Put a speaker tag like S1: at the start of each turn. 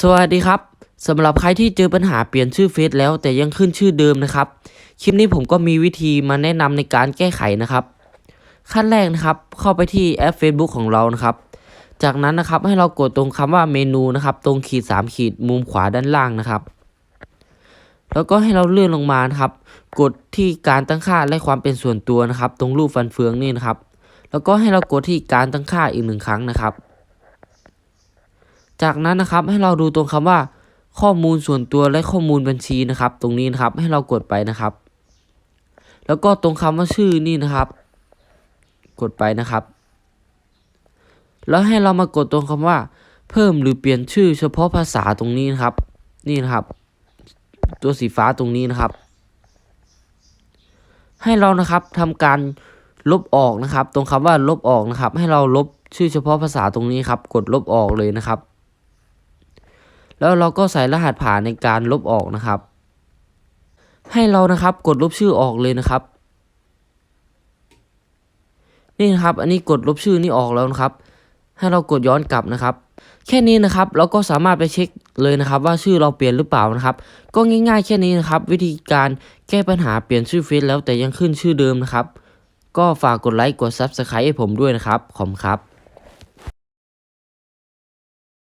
S1: สวัสดีครับสำหรับใครที่เจอปัญหาเปลี่ยนชื่อเฟซแล้วแต่ยังขึ้นชื่อเดิมนะครับ คลิปนี้ผมก็มีวิธีมาแนะนำในการแก้ไขนะครับ ขั้นแรกนะครับ เข้าไปที่แอป Facebook ของเรานะครับ จากนั้นนะครับให้เรากดตรงคำว่าเมนูนะครับ ตรงขีด 3 ขีดมุมขวาด้านล่างนะครับ แล้วก็ให้เราเลื่อนลงมานะครับ กดที่การตั้งค่าและความเป็นส่วนตัวนะครับ ตรงรูปฟันเฟืองนี่นะครับ แล้วก็ให้เรากดที่การตั้งค่าอีกหนึ่งครั้งนะครับ จากนั้นนะครับให้เราดูตรงคำว่า ข้อมูลส่วนตัวและข้อมูลบัญชีนะครับ ตรงนี้นะครับให้เรากดไปนะครับ แล้วก็ตรงคำว่าชื่อนี่นะครับ กดไปนะครับ แล้วให้เรามากดตรงคำว่า เพิ่มหรือเปลี่ยนชื่อ เฉพาะภาษาตรงนี้นะครับ นี่นะครับ ตัวสีฟ้าตรงนี้นะครับ ให้เรานะครับทำการลบออกนะครับ ตรงคำว่าลบออกนะครับ ให้เราลบชื่อเฉพาะภาษาตรงนี้ครับ กดลบออกเลยนะครับ แล้วเราก็ใส่รหัสผ่านในการลบออกนะครับ ให้เรานะครับกดลบชื่อออกเลยนะครับ นี่นะครับ อันนี้กดลบชื่อนี่ออกแล้วนะครับ ให้เรากดย้อนกลับนะครับ แค่นี้นะครับเราก็สามารถไปเช็คเลยนะครับ ว่าชื่อเราเปลี่ยนหรือเปล่านะครับ ก็ง่ายๆ แค่นี้นะครับ วิธีการแก้ปัญหาเปลี่ยนชื่อเฟซแล้วแต่ยังขึ้นชื่อเดิมนะครับ ก็ฝากกดไลค์กด Subscribe ให้ผมด้วยนะครับขอบคุณครับ